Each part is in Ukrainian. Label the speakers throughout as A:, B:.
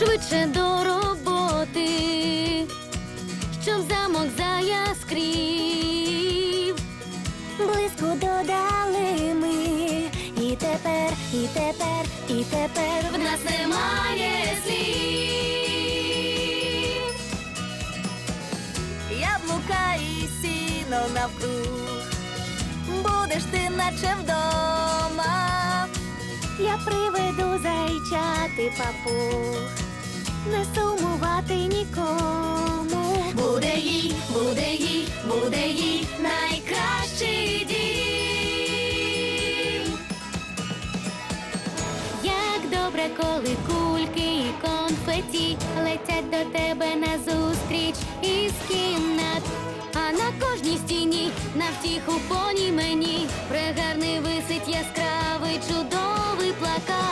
A: швидше до роботи, щоб замок заяскрів.
B: Близько додали ми. І тепер, і тепер, і тепер
A: В нас немає слів.
B: яблука і сіно навкруг. Будеш ти наче вдома. Я приведу зайчати папуг, не сумувати нікому.
A: Буде їй, буде їй, буде їй найкращий дім. Як добре, коли кульки і конфеті летять до тебе назустріч із кімнат. А на кожній стіні на втіху поні мені прегарний висить яскравий чудовий плакат.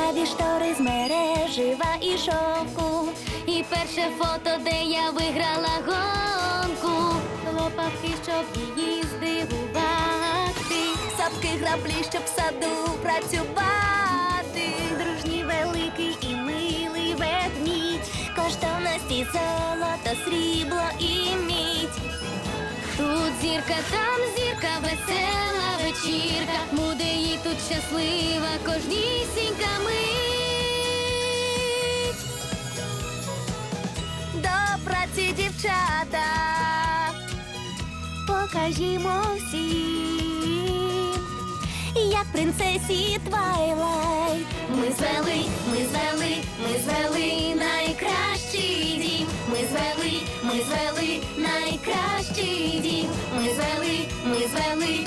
B: Яскраві штори з мережива і шовку.
A: І перше фото, де я виграла гонку. Лопавки, щоб її здивувати.
B: Сапки граблі, щоб в саду працювати. Дружній великий і милий ведмідь. Коштовності золото, срібло і мідь.
A: Тут зірка, там зірка, весела вечірка. Щаслива кожнісінька мить.
B: До праці дівчата. Покажімо всім, як принцесі Твайлайт.
A: Ми звели, ми звели, ми звели найкращий дім. Ми звели, ми звели найкращий дім. Ми звели, ми звели